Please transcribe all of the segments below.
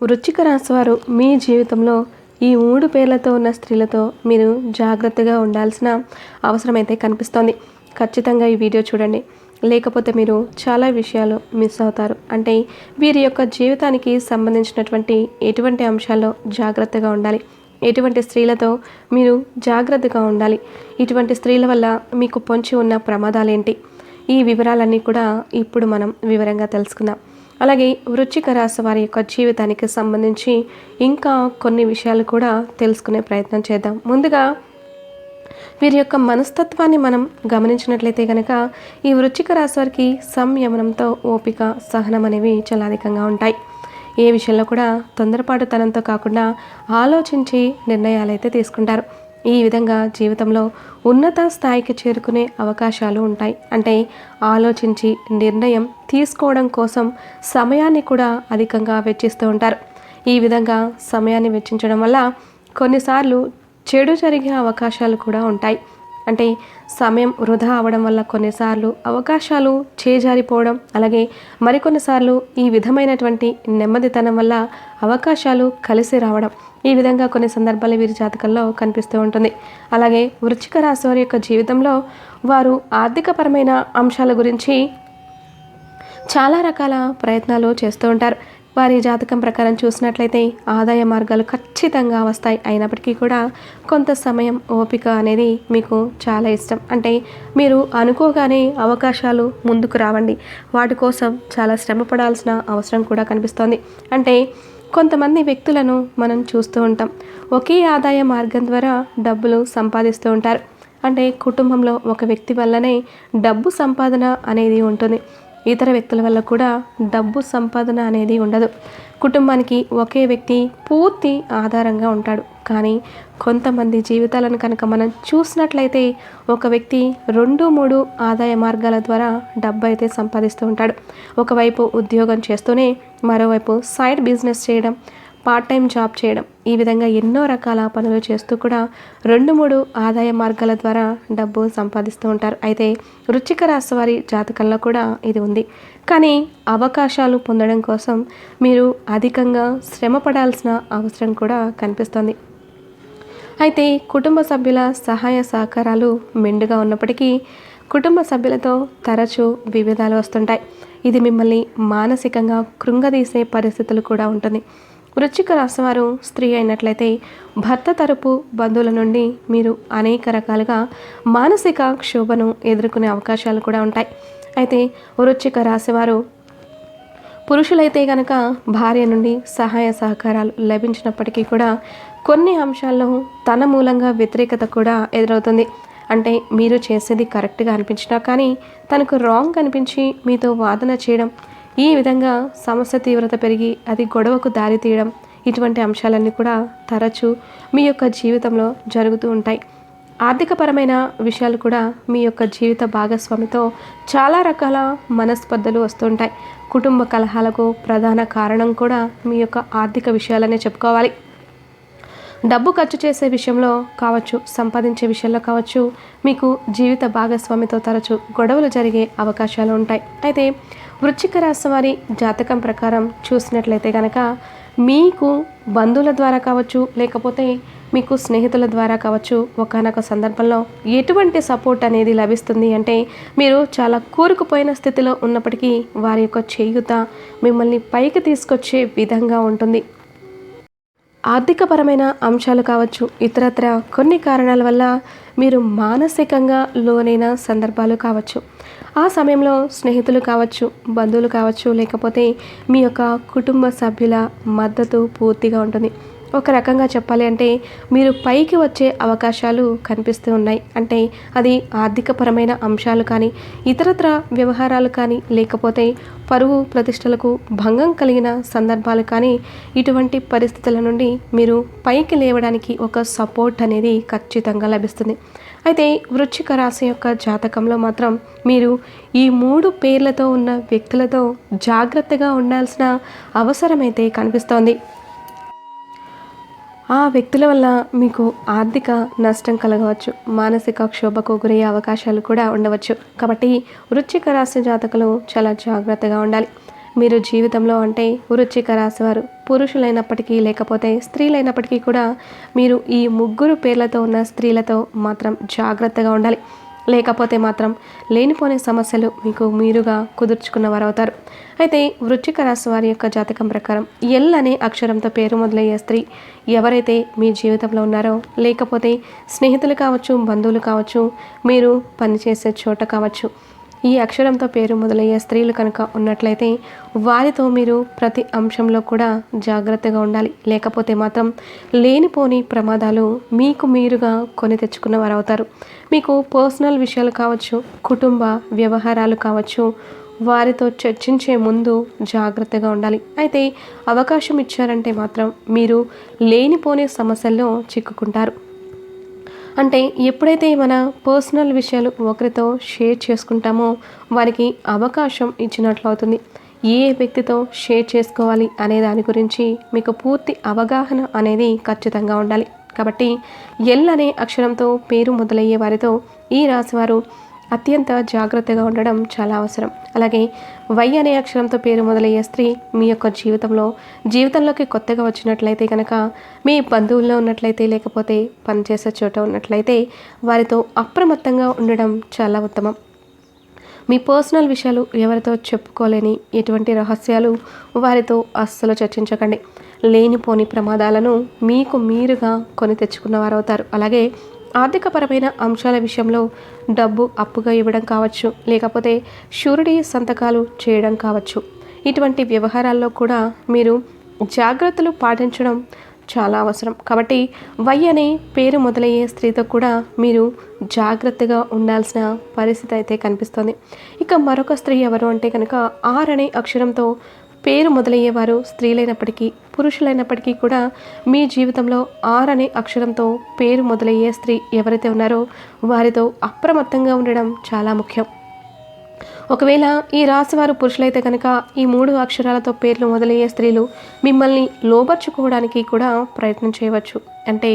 వృచ్చిక రాశివారు మీ జీవితంలో ఈ మూడు పేర్లతో ఉన్న స్త్రీలతో మీరు జాగ్రత్తగా ఉండాల్సిన అవసరమైతే కనిపిస్తోంది. ఖచ్చితంగా ఈ వీడియో చూడండి. లేకపోతే మీరు చాలా విషయాలు మిస్ అవుతారు. అంటే వీరి యొక్క జీవితానికి సంబంధించినటువంటి ఎటువంటి అంశాల్లో జాగ్రత్తగా ఉండాలి. ఎటువంటి స్త్రీలతో మీరు జాగ్రత్తగా ఉండాలి. ఇటువంటి స్త్రీల వల్ల మీకు పొంచి ఉన్న ప్రమాదాలేంటి ఈ వివరాలన్నీ కూడా ఇప్పుడు మనం వివరంగా తెలుసుకుందాం. అలాగే వృచ్చిక రాశి వారి యొక్క జీవితానికి సంబంధించి ఇంకా కొన్ని విషయాలు కూడా తెలుసుకునే ప్రయత్నం చేద్దాం. ముందుగా వీరి యొక్క మనస్తత్వాన్ని మనం గమనించినట్లయితే కనుక ఈ వృచ్చిక రాశి వారికి సంయమనంతో ఓపిక సహనం అనేవి చాలా అధికంగా ఉంటాయి. ఏ విషయంలో కూడా తొందరపాటుతనంతో కాకుండా ఆలోచించి నిర్ణయాలు అయితే తీసుకుంటారు. ఈ విధంగా జీవితంలో ఉన్నత స్థాయికి చేరుకునే అవకాశాలు ఉంటాయి. అంటే ఆలోచించి నిర్ణయం తీసుకోవడం కోసం సమయాన్ని కూడా అధికంగా వెచ్చిస్తూ ఉంటారు. ఈ విధంగా సమయాన్ని వెచ్చించడం వల్ల కొన్నిసార్లు చెడు జరిగే అవకాశాలు కూడా ఉంటాయి. అంటే సమయం వృధా అవ్వడం వల్ల కొన్నిసార్లు అవకాశాలు చేజారిపోవడం అలాగే మరికొన్నిసార్లు ఈ విధమైనటువంటి నెమ్మదితనం వల్ల అవకాశాలు కలిసి రావడం. ఈ విధంగా కొన్ని సందర్భాలు వీరి జాతకంలో కనిపిస్తూ ఉంటుంది. అలాగే వృచ్చిక రాశి వారి యొక్క జీవితంలో వారు ఆర్థికపరమైన అంశాల గురించి చాలా రకాల ప్రయత్నాలు చేస్తూ ఉంటారు. వారి జాతకం ప్రకారం చూసినట్లయితే ఆదాయ మార్గాలు ఖచ్చితంగా వస్తాయి. అయినప్పటికీ కూడా కొంత సమయం ఓపిక అనేది మీకు చాలా ఇష్టం. అంటే మీరు అనుకోగానే అవకాశాలు ముందుకు రావండి. వాటి కోసం చాలా శ్రమ పడాల్సిన అవసరం కూడా కనిపిస్తోంది. అంటే కొంతమంది వ్యక్తులను మనం చూస్తూ ఉంటాం. ఒకే ఆదాయ మార్గం ద్వారా డబ్బులు సంపాదిస్తూ ఉంటారు. అంటే కుటుంబంలో ఒక వ్యక్తి వల్లనే డబ్బు సంపాదన అనేది ఉంటుంది. ఇతర వ్యక్తుల వల్ల కూడా డబ్బు సంపాదన అనేది ఉండదు. కుటుంబానికి ఒకే వ్యక్తి పూర్తి ఆధారంగా ఉంటాడు. కానీ కొంతమంది జీవితాలను కనుక మనం చూసినట్లయితే ఒక వ్యక్తి రెండు మూడు ఆదాయ మార్గాల ద్వారా డబ్బు అయితే సంపాదిస్తూ ఉంటాడు. ఒకవైపు ఉద్యోగం చేస్తూనే మరోవైపు సైడ్ బిజినెస్ చేయడం పార్ట్ టైం జాబ్ చేయడం ఈ విధంగా ఎన్నో రకాల పనులు చేస్తూ కూడా రెండు మూడు ఆదాయ మార్గాల ద్వారా డబ్బు సంపాదిస్తూ ఉంటారు. అయితే వృచ్చిక రాశి వారి జాతకంలో కూడా ఇది ఉంది. కానీ అవకాశాలు పొందడం కోసం మీరు అధికంగా శ్రమ పడాల్సిన అవసరం కూడా కనిపిస్తుంది. అయితే కుటుంబ సభ్యుల సహాయ సహకారాలు మెండుగా ఉన్నప్పటికీ కుటుంబ సభ్యులతో తరచూ విభేదాలు వస్తుంటాయి. ఇది మిమ్మల్ని మానసికంగా కృంగదీసే పరిస్థితులు కూడా ఉంటుంది. వృచ్చిక రాశివారు స్త్రీ అయినట్లయితే భర్త తరపు బంధువుల నుండి మీరు అనేక రకాలుగా మానసిక క్షోభను ఎదుర్కొనే అవకాశాలు కూడా ఉంటాయి. అయితే వృచ్చిక రాశివారు పురుషులైతే గనక భార్య నుండి సహాయ సహకారాలు లభించినప్పటికీ కూడా కొన్ని అంశాల్లో తన మూలంగా వ్యతిరేకత కూడా ఎదురవుతుంది. అంటే మీరు చేసేది కరెక్ట్గా అనిపించినా కానీ తనకు రాంగ్ అనిపించి మీతో వాదన చేయడం ఈ విధంగా సమస్య తీవ్రత పెరిగి అది గొడవకు దారి తీయడం ఇటువంటి అంశాలన్నీ కూడా తరచూ మీ యొక్క జీవితంలో జరుగుతూ ఉంటాయి. ఆర్థికపరమైన విషయాలు కూడా మీ యొక్క జీవిత భాగస్వామితో చాలా రకాల మనస్పర్ధలు వస్తుంటాయి కుటుంబ కలహాలకు ప్రధాన కారణం కూడా మీ యొక్క ఆర్థిక విషయాలనే చెప్పుకోవాలి. డబ్బు ఖర్చు చేసే విషయంలో కావచ్చు సంపాదించే విషయంలో కావచ్చు మీకు జీవిత భాగస్వామితో తరచు గొడవలు జరిగే అవకాశాలు ఉంటాయి. అయితే వృచ్చిక రాశి వారి జాతకం ప్రకారం చూసినట్లయితే కనుక మీకు బంధువుల ద్వారా కావచ్చు లేకపోతే మీకు స్నేహితుల ద్వారా కావచ్చు ఒకనొక సందర్భంలో ఎటువంటి సపోర్ట్ అనేది లభిస్తుంది అంటే మీరు చాలా కూరుకుపోయిన స్థితిలో ఉన్నప్పటికీ వారి యొక్క చేయుత మిమ్మల్ని పైకి తీసుకొచ్చే విధంగా ఉంటుంది. ఆర్థికపరమైన అంశాలు కావచ్చు ఇతరత్ర కొన్ని కారణాల వల్ల మీరు మానసికంగా లోనైన సందర్భాలు కావచ్చు. ఆ సమయంలో స్నేహితులు కావచ్చు బంధువులు కావచ్చు లేకపోతే మీ యొక్క కుటుంబ సభ్యుల మద్దతు పూర్తిగా ఉంటుంది. ఒక రకంగా చెప్పాలి అంటే మీరు పైకి వచ్చే అవకాశాలు కనిపిస్తూ ఉన్నాయి. అంటే అది ఆర్థికపరమైన అంశాలు కానీ ఇతరత్ర వ్యవహారాలు కానీ లేకపోతే పరువు ప్రతిష్టలకు భంగం కలిగిన సందర్భాలు కానీ ఇటువంటి పరిస్థితుల నుండి మీరు పైకి లేవడానికి ఒక సపోర్ట్ అనేది ఖచ్చితంగా లభిస్తుంది. అయితే వృచ్చిక రాశి యొక్క జాతకంలో మాత్రం మీరు ఈ మూడు పేర్లతో ఉన్న వ్యక్తులతో జాగ్రత్తగా ఉండాల్సిన అవసరమైతే కనిపిస్తోంది. ఆ వ్యక్తుల వల్ల మీకు ఆర్థిక నష్టం కలగవచ్చు మానసిక క్షోభకు గురయ్యే అవకాశాలు కూడా ఉండవచ్చు. కాబట్టి వృచ్చిక రాశి జాతకులు చాలా జాగ్రత్తగా ఉండాలి. మీరు జీవితంలో అంటే వృచ్చిక రాశివారు పురుషులైనప్పటికీ లేకపోతే స్త్రీలైనప్పటికీ కూడా మీరు ఈ ముగ్గురు పేర్లతో ఉన్న స్త్రీలతో మాత్రం జాగ్రత్తగా ఉండాలి. లేకపోతే మాత్రం లేనిపోని సమస్యలు మీకు మీరుగా కుదుర్చుకున్నవారు అవుతారు అయితే వృచ్చిక రాశి వారి యొక్క జాతకం ప్రకారం ఎల్ అనే అక్షరంతో పేరు మొదలయ్యే స్త్రీ ఎవరైతే మీ జీవితంలో ఉన్నారో లేకపోతే స్నేహితులు కావచ్చు బంధువులు కావచ్చు మీరు పనిచేసే చోట కావచ్చు ఈ అక్షరంతో పేరు మొదలయ్యే స్త్రీలు కనుక ఉన్నట్లయితే వారితో మీరు ప్రతి అంశంలో కూడా జాగ్రత్తగా ఉండాలి. లేకపోతే మాత్రం లేనిపోని ప్రమాదాలు మీకు మీరుగా కొని తెచ్చుకున్న అవుతారు మీకు పర్సనల్ విషయాలు కావచ్చు కుటుంబ వ్యవహారాలు కావచ్చు వారితో చర్చించే ముందు జాగ్రత్తగా ఉండాలి. అయితే అవకాశం ఇచ్చారంటే మాత్రం మీరు లేనిపోని సమస్యల్లో చిక్కుకుంటారు. అంటే ఎప్పుడైతే మన పర్సనల్ విషయాలు ఒకరితో షేర్ చేసుకుంటామో వారికి అవకాశం ఇచ్చినట్లు అవుతుంది. ఏ వ్యక్తితో షేర్ చేసుకోవాలి అనే దాని గురించి మీకు పూర్తి అవగాహన అనేది ఖచ్చితంగా ఉండాలి. కాబట్టి ఎల్ అనే అక్షరంతో పేరు మొదలయ్యే వారితో ఈ రాశివారు అత్యంత జాగ్రత్తగా ఉండడం చాలా అవసరం. అలాగే వై అనే అక్షరంతో పేరు మొదలయ్యే స్త్రీ మీ యొక్క జీవితంలో జీవితంలోకి కొత్తగా వచ్చినట్లయితే కనుక మీ బంధువుల్లో ఉన్నట్లయితే లేకపోతే పనిచేసే చోట ఉన్నట్లయితే వారితో అప్రమత్తంగా ఉండడం చాలా ఉత్తమం. మీ పర్సనల్ విషయాలు ఎవరితో చెప్పుకోలేని ఎటువంటి రహస్యాలు వారితో అస్సలు చర్చించకండి. లేనిపోని ప్రమాదాలను మీకు మీరుగా కొని తెచ్చుకున్న అవుతారు అలాగే ఆర్థికపరమైన అంశాల విషయంలో డబ్బు అప్పుగా ఇవ్వడం కావచ్చు లేకపోతే షూరిటీ సంతకాలు చేయడం కావచ్చు. ఇటువంటి వ్యవహారాల్లో కూడా మీరు జాగ్రత్తలు పాటించడం చాలా అవసరం. కాబట్టి వై అనే పేరు మొదలయ్యే స్త్రీతో కూడా మీరు జాగ్రత్తగా ఉండాల్సిన పరిస్థితి అయితే కనిపిస్తుంది. ఇక మరొక స్త్రీ ఎవరు అంటే కనుక ఆర్ అనే అక్షరంతో పేరు మొదలయ్యేవారు స్త్రీలైనప్పటికీ పురుషులైనప్పటికీ కూడా మీ జీవితంలో ఆర్ అనే అక్షరంతో పేరు మొదలయ్యే స్త్రీ ఎవరైతే ఉన్నారో వారితో అప్రమత్తంగా ఉండడం చాలా ముఖ్యం. ఒకవేళ ఈ రాశివారు పురుషులైతే కనుక ఈ మూడు అక్షరాలతో పేర్లు మొదలయ్యే స్త్రీలు మిమ్మల్ని లోబర్చుకోవడానికి కూడా ప్రయత్నం చేయవచ్చు. అంటే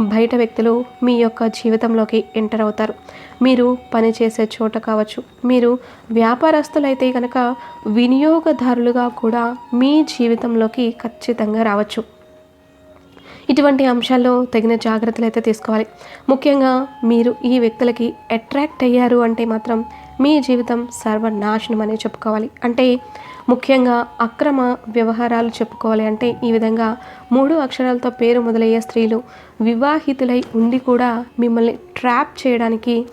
బయట వ్యక్తులు మీ యొక్క జీవితంలోకి ఎంటర్ అవుతారు. మీరు పనిచేసే చోట కావచ్చు. మీరు వ్యాపారస్తులైతే కనుక వినియోగదారులుగా కూడా మీ జీవితంలోకి ఖచ్చితంగా రావచ్చు. ఇటువంటి అంశాల్లో తగిన జాగ్రత్తలు అయితే తీసుకోవాలి. ముఖ్యంగా మీరు ఈ వ్యక్తులకి అట్రాక్ట్ అయ్యారు అంటే మాత్రం మీ జీవితం సర్వనాశనం అనే చెప్పుకోవాలి. అంటే ముఖ్యంగా అక్రమ వ్యవహారాలు చెప్పుకోవాలి అంటే ఈ విధంగా మూడు అక్షరాలతో పేరు మొదలయ్యే స్త్రీలు వివాహితులై ఉండి కూడా మిమ్మల్ని ట్రాప్ చేయడానికి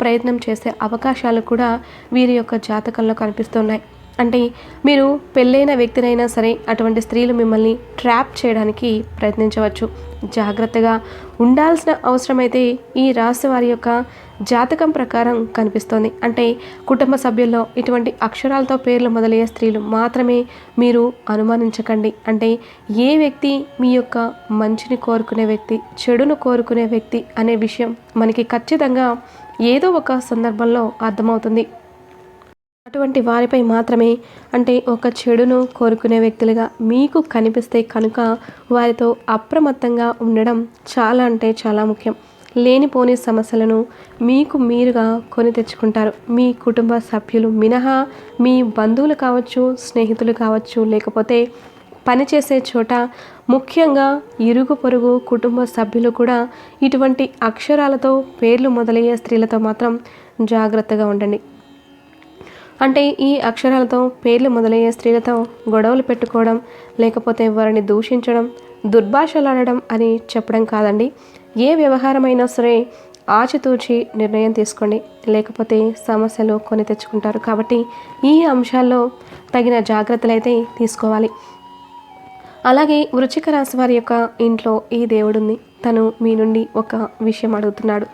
ప్రయత్నం చేసే అవకాశాలు కూడా వీరి యొక్క జాతకంలో కనిపిస్తున్నాయి. అంటే మీరు పెళ్ళైన వ్యక్తినైనా సరే అటువంటి స్త్రీలు మిమ్మల్ని ట్రాప్ చేయడానికి ప్రయత్నించవచ్చు. జాగ్రత్తగా ఉండాల్సిన అవసరమైతే ఈ రాశి వారి యొక్క జాతకం ప్రకారం కనిపిస్తోంది. అంటే కుటుంబ సభ్యుల్లో ఇటువంటి అక్షరాలతో పేర్లు మొదలయ్యే స్త్రీలు మాత్రమే మీరు అనుమానించకండి. అంటే ఏ వ్యక్తి మీ యొక్క మంచిని కోరుకునే వ్యక్తి చెడును కోరుకునే వ్యక్తి అనే విషయం మనకి ఖచ్చితంగా ఏదో ఒక సందర్భంలో అర్థమవుతుంది. అటువంటి వారిపై మాత్రమే అంటే ఒక చెడును కోరుకునే వ్యక్తులుగా మీకు కనిపిస్తే కనుక వారితో అప్రమత్తంగా ఉండడం చాలా అంటే చాలా ముఖ్యం. లేనిపోని సమస్యలను మీకు మీరుగా కొని తెచ్చుకుంటారు. మీ కుటుంబ సభ్యులు మినహా మీ బంధువులు కావచ్చు స్నేహితులు కావచ్చు లేకపోతే పనిచేసే చోట ముఖ్యంగా ఇరుగు పొరుగు కుటుంబ సభ్యులు కూడా ఇటువంటి అక్షరాలతో పేర్లు మొదలయ్యే స్త్రీలతో మాత్రం జాగ్రత్తగా ఉండండి. అంటే ఈ అక్షరాలతో పేర్లు మొదలయ్యే స్త్రీలతో గొడవలు పెట్టుకోవడం లేకపోతే వారిని దూషించడం దుర్భాషలాడడం అని చెప్పడం కాదండి. ఏ వ్యవహారమైనా సరే ఆచితూచి నిర్ణయం తీసుకోండి. లేకపోతే సమస్యలు కొని తెచ్చుకుంటారు. కాబట్టి ఈ అంశాల్లో తగిన జాగ్రత్తలు అయితే తీసుకోవాలి. అలాగే వృచ్చిక రాశి వారి యొక్క ఇంట్లో ఈ దేవుడుంది. తను మీ నుండి ఒక విషయం అడుగుతున్నాడు.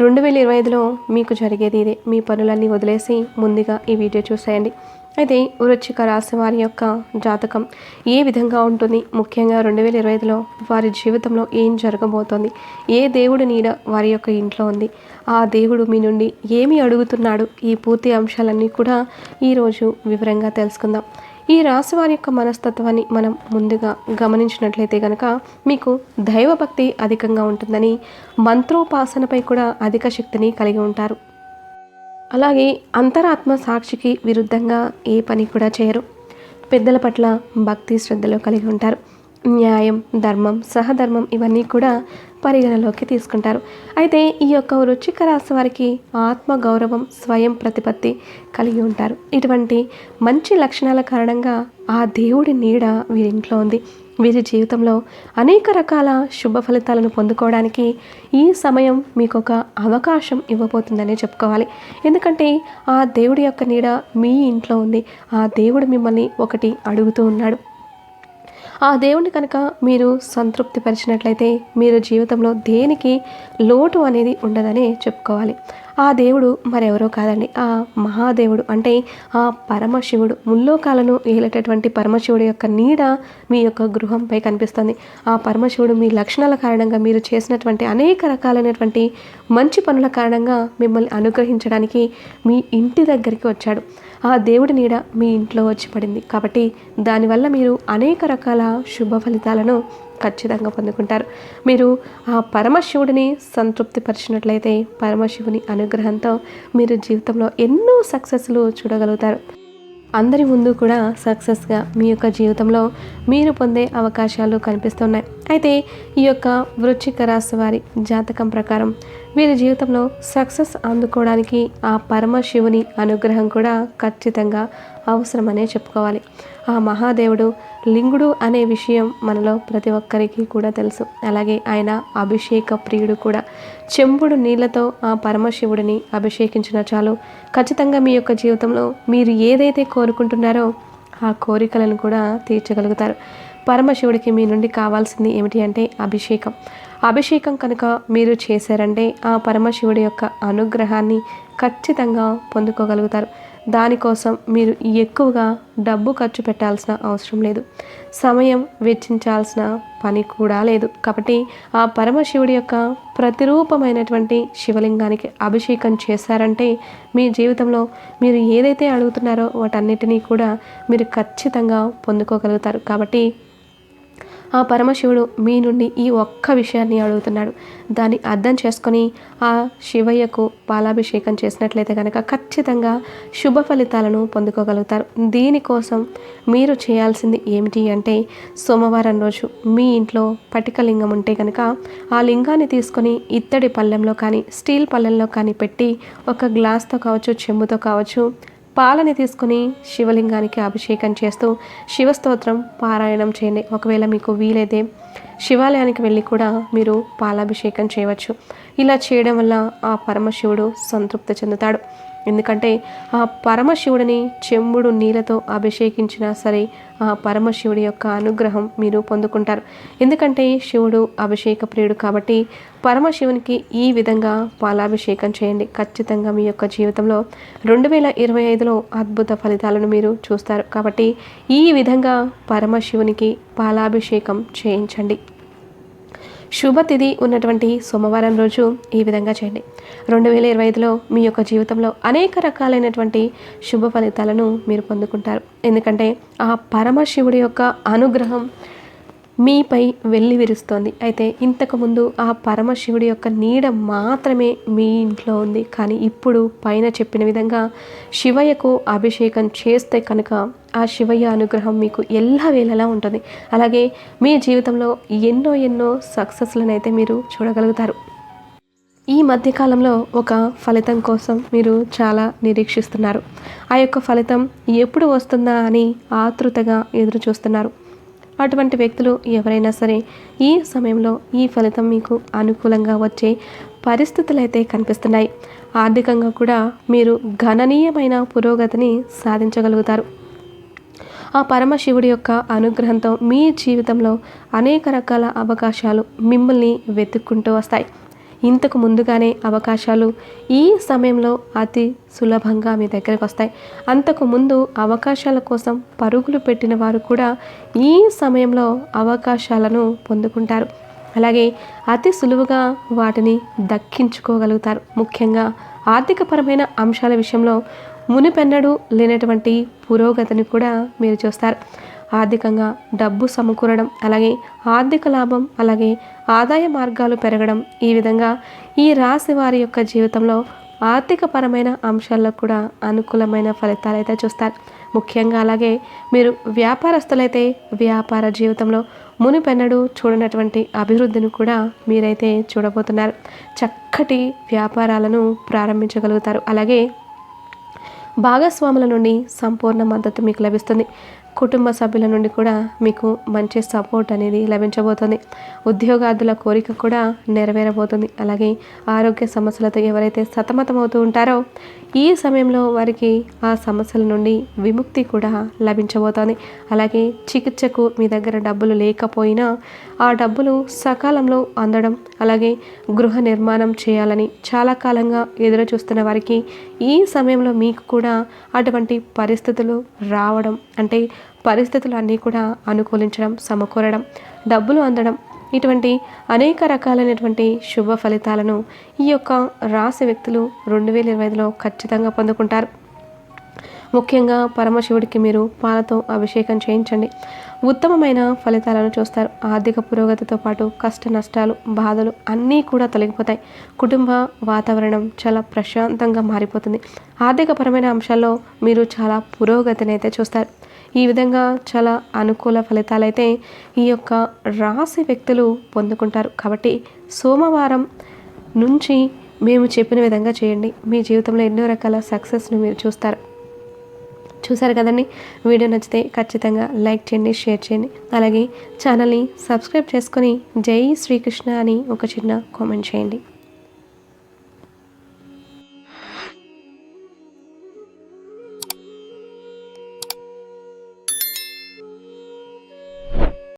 రెండు వేల ఇరవై ఐదులో మీకు జరిగేది ఇదే. మీ పనులన్నీ వదిలేసి ముందుగా ఈ వీడియో చూసేయండి. అయితే వృచ్చిక రాశి వారి యొక్క జాతకం ఏ విధంగా ఉంటుంది? ముఖ్యంగా రెండు వేల ఇరవై ఐదులో వారి జీవితంలో ఏం జరగబోతోంది? ఏ దేవుడు నీడ వారి యొక్క ఇంట్లో ఉంది? ఆ దేవుడు మీ నుండి ఏమి అడుగుతున్నాడు? ఈ పూర్తి అంశాలన్నీ కూడా ఈరోజు వివరంగా తెలుసుకుందాం. ఈ రాశి వారి యొక్క మనస్తత్వాన్ని మనం ముందుగా గమనించినట్లయితే కనుక మీకు దైవభక్తి అధికంగా ఉంటుందని మంత్రోపాసనపై కూడా అధిక శక్తిని కలిగి ఉంటారు. అలాగే అంతరాత్మ సాక్షికి విరుద్ధంగా ఏ పని కూడా చేయరు. పెద్దల పట్ల భక్తి శ్రద్ధలు కలిగి ఉంటారు. న్యాయం ధర్మం సహధర్మం ఇవన్నీ కూడా పరిగణలోకి తీసుకుంటారు. అయితే ఈ యొక్క వృచ్చిక రాశి వారికి ఆత్మ గౌరవం స్వయం ప్రతిపత్తి కలిగి ఉంటారు. ఇటువంటి మంచి లక్షణాల కారణంగా ఆ దేవుడి నీడ వీరింట్లో ఉంది. వీరి జీవితంలో అనేక రకాల శుభ ఫలితాలను పొందుకోవడానికి ఈ సమయం మీకు ఒక అవకాశం ఇవ్వబోతుందనే చెప్పుకోవాలి. ఎందుకంటే ఆ దేవుడి యొక్క నీడ మీ ఇంట్లో ఉంది. ఆ దేవుడు మిమ్మల్ని ఒకటి అడుగుతూ ఉన్నాడు. ఆ దేవుని కనుక మీరు సంతృప్తి పరిచినట్లయితే మీరు జీవితంలో దేనికి లోటు అనేది ఉండదని చెప్పుకోవాలి. ఆ దేవుడు మరెవరో కాదండి. ఆ మహాదేవుడు అంటే ఆ పరమశివుడు. ముల్లోకాలను ఏలేటటువంటి పరమశివుడు యొక్క నీడ మీ యొక్క గృహంపై కనిపిస్తుంది. ఆ పరమశివుడు మీ లక్షణాల కారణంగా మీరు చేసినటువంటి అనేక రకాలైనటువంటి మంచి పనుల కారణంగా మిమ్మల్ని అనుగ్రహించడానికి మీ ఇంటి దగ్గరికి వచ్చాడు. ఆ దేవుడి నీడ మీ ఇంట్లో వచ్చి పడింది. కాబట్టి దానివల్ల మీరు అనేక రకాల శుభ ఫలితాలను ఖచ్చితంగా పొందుకుంటారు. మీరు ఆ పరమశివుడిని సంతృప్తిపరిచినట్లయితే పరమశివుని అనుగ్రహంతో మీరు జీవితంలో ఎన్నో సక్సెస్లు చూడగలుగుతారు. అందరి ముందు కూడా సక్సెస్గా మీ యొక్క జీవితంలో మీరు పొందే అవకాశాలు కనిపిస్తున్నాయి. అయితే ఈ యొక్క వృచ్చిక రాశి వారి జాతకం ప్రకారం వీరి జీవితంలో సక్సెస్ అందుకోవడానికి ఆ పరమశివుని అనుగ్రహం కూడా ఖచ్చితంగా అవసరమనే చెప్పుకోవాలి. ఆ మహాదేవుడు లింగుడు అనే విషయం మనలో ప్రతి ఒక్కరికి కూడా తెలుసు. అలాగే ఆయన అభిషేక ప్రియుడు కూడా. చెంబుడు నీళ్ళతో ఆ పరమశివుడిని అభిషేకించిన చాలు. ఖచ్చితంగా మీ యొక్క జీవితంలో మీరు ఏదైతే కోరుకుంటున్నారో ఆ కోరికలను కూడా తీర్చగలుగుతారు. పరమశివుడికి మీ నుండి కావాల్సింది ఏమిటి అంటే అభిషేకం. అభిషేకం కనుక మీరు చేశారంటే ఆ పరమశివుడి యొక్క అనుగ్రహాన్ని ఖచ్చితంగా పొందుకోగలుగుతారు. దానికోసం మీరు ఎక్కువగా డబ్బు ఖర్చు పెట్టాల్సిన అవసరం లేదు. సమయం వెచ్చించాల్సిన పని కూడా లేదు. కాబట్టి ఆ పరమశివుడి యొక్క ప్రతిరూపమైనటువంటి శివలింగానికి అభిషేకం చేశారంటే మీ జీవితంలో మీరు ఏదైతే అడుగుతున్నారో వాటన్నిటినీ కూడా మీరు ఖచ్చితంగా పొందుకోగలుగుతారు. కాబట్టి ఆ పరమశివుడు మీ నుండి ఈ ఒక్క విషయాన్ని అడుగుతున్నాడు. దాన్ని అర్థం చేసుకొని ఆ శివయ్యకు పాలాభిషేకం చేసినట్లయితే కనుక ఖచ్చితంగా శుభ ఫలితాలను పొందుకోగలుగుతారు. దీనికోసం మీరు చేయాల్సింది ఏమిటి అంటే సోమవారం రోజు మీ ఇంట్లో పటిక లింగం ఉంటే కనుక ఆ లింగాన్ని తీసుకొని ఇత్తడి పళ్ళెంలో కానీ స్టీల్ పళ్ళెంలో కానీ పెట్టి ఒక గ్లాస్తో కావచ్చు చెంబుతో కావచ్చు పాలని తీసుకుని శివలింగానికి అభిషేకం చేస్తూ శివస్తోత్రం పారాయణం చేయండి. ఒకవేళ మీకు వీలైతే శివాలయానికి వెళ్ళి కూడా మీరు పాలాభిషేకం చేయవచ్చు. ఇలా చేయడం వల్ల ఆ పరమశివుడు సంతృప్తి చెందుతాడు. ఎందుకంటే ఆ పరమశివుడిని చెంబుడు నీళ్ళతో అభిషేకించినా సరే ఆ పరమశివుడి యొక్క అనుగ్రహం మీరు పొందుకుంటారు. ఎందుకంటే శివుడు అభిషేక ప్రియుడు కాబట్టి పరమశివునికి ఈ విధంగా పాలాభిషేకం చేయండి. ఖచ్చితంగా మీ యొక్క జీవితంలో రెండు వేల ఇరవై ఐదులో అద్భుత ఫలితాలను మీరు చూస్తారు. కాబట్టి ఈ విధంగా పరమశివునికి పాలాభిషేకం చేయించండి. శుభతిథి ఉన్నటువంటి సోమవారం రోజు ఈ విధంగా చేయండి. రెండు వేల ఇరవై ఐదులో మీ యొక్క జీవితంలో అనేక రకాలైనటువంటి శుభ ఫలితాలను మీరు పొందుకుంటారు. ఎందుకంటే ఆ పరమశివుడి యొక్క అనుగ్రహం మీపై వెళ్ళి విరుస్తోంది. అయితే ఇంతకుముందు ఆ పరమశివుడి యొక్క నీడ మాత్రమే మీ ఇంట్లో ఉంది. కానీ ఇప్పుడు పైన చెప్పిన విధంగా శివయ్యకు అభిషేకం చేస్తే కనుక ఆ శివయ్య అనుగ్రహం మీకు ఎల్లా వేళలా ఉంటుంది. అలాగే మీ జీవితంలో ఎన్నో ఎన్నో సక్సెస్లను అయితే మీరు చూడగలుగుతారు. ఈ మధ్యకాలంలో ఒక ఫలితం కోసం మీరు చాలా నిరీక్షిస్తున్నారు. ఆ యొక్క ఫలితం ఎప్పుడు వస్తుందా అని ఆతృతగా ఎదురు చూస్తున్నారు అటువంటి వ్యక్తులు ఎవరైనా సరే ఈ సమయంలో ఈ ఫలితం మీకు అనుకూలంగా వచ్చే పరిస్థితులు అయితే కనిపిస్తున్నాయి. ఆర్థికంగా కూడా మీరు గణనీయమైన పురోగతిని సాధించగలుగుతారు. ఆ పరమశివుడి యొక్క అనుగ్రహంతో మీ జీవితంలో అనేక రకాల అవకాశాలు మిమ్మల్ని వెతుక్కుంటూ వస్తాయి. ఇంతకు ముందుగానే అవకాశాలు ఈ సమయంలో అతి సులభంగా మీ దగ్గరకు వస్తాయి. అంతకు ముందు అవకాశాల కోసం పరుగులు పెట్టిన వారు కూడా ఈ సమయంలో అవకాశాలను పొందుకుంటారు. అలాగే అతి సులువుగా వాటిని దక్కించుకోగలుగుతారు. ముఖ్యంగా ఆర్థికపరమైన అంశాల విషయంలో మునిపెన్నడూ లేనటువంటి పురోగతిని కూడా మీరు చూస్తారు. ఆర్థికంగా డబ్బు సమకూరడం అలాగే ఆర్థిక లాభం అలాగే ఆదాయ మార్గాలు పెరగడం ఈ విధంగా ఈ రాశి వారి యొక్క జీవితంలో ఆర్థికపరమైన అంశాల్లో కూడా అనుకూలమైన ఫలితాలు అయితే చూస్తారు. ముఖ్యంగా అలాగే మీరు వ్యాపారస్తులైతే వ్యాపార జీవితంలో మునిపెన్నడు చూడనటువంటి అభివృద్ధిని కూడా మీరైతే చూడబోతున్నారు. చక్కటి వ్యాపారాలను ప్రారంభించగలుగుతారు. అలాగే భాగస్వాముల నుండి సంపూర్ణ మద్దతు మీకు లభిస్తుంది. కుటుంబ సభ్యుల నుండి కూడా మీకు మంచి సపోర్ట్ అనేది లభించబోతుంది. ఉద్యోగార్థుల కోరిక కూడా నెరవేరబోతుంది. అలాగే ఆరోగ్య సమస్యలతో ఎవరైతే సతమతమవుతూ ఉంటారో ఈ సమయంలో వారికి ఆ సమస్యల నుండి విముక్తి కూడా లభించబోతోంది. అలాగే చికిత్సకు మీ దగ్గర డబ్బులు లేకపోయినా ఆ డబ్బులు సకాలంలో అందడం అలాగే గృహ నిర్మాణం చేయాలని చాలా కాలంగా ఎదురు చూస్తున్న వారికి ఈ సమయంలో మీకు కూడా అటువంటి పరిస్థితులు రావడం అంటే పరిస్థితులు అన్నీ కూడా అనుకూలించడం సమకూరడం డబ్బులు అందడం ఇటువంటి అనేక రకాలైనటువంటి శుభ ఫలితాలను ఈ యొక్క రాశి వ్యక్తులు రెండు వేల ఇరవై ఐదులో ఖచ్చితంగా పొందుకుంటారు. ముఖ్యంగా పరమశివుడికి మీరు పాలతో అభిషేకం చేయించండి. ఉత్తమమైన ఫలితాలను చూస్తారు. ఆర్థిక పురోగతితో పాటు కష్ట నష్టాలు బాధలు అన్నీ కూడా తొలగిపోతాయి. కుటుంబ వాతావరణం చాలా ప్రశాంతంగా మారిపోతుంది. ఆర్థికపరమైన అంశాల్లో మీరు చాలా పురోగతిని అయితే చూస్తారు. ఈ విధంగా చాలా అనుకూల ఫలితాలైతే ఈ యొక్క రాశి వ్యక్తులు పొందుకుంటారు. కాబట్టి సోమవారం నుంచి మేము చెప్పిన విధంగా చేయండి. మీ జీవితంలో ఎన్నో రకాల సక్సెస్ను మీరు చూస్తారు. చూసారు కదండి? వీడియో నచ్చితే ఖచ్చితంగా లైక్ చేయండి షేర్ చేయండి. అలాగే ఛానల్ని సబ్స్క్రైబ్ చేసుకొని జై శ్రీకృష్ణ అని ఒక చిన్న కామెంట్ చేయండి.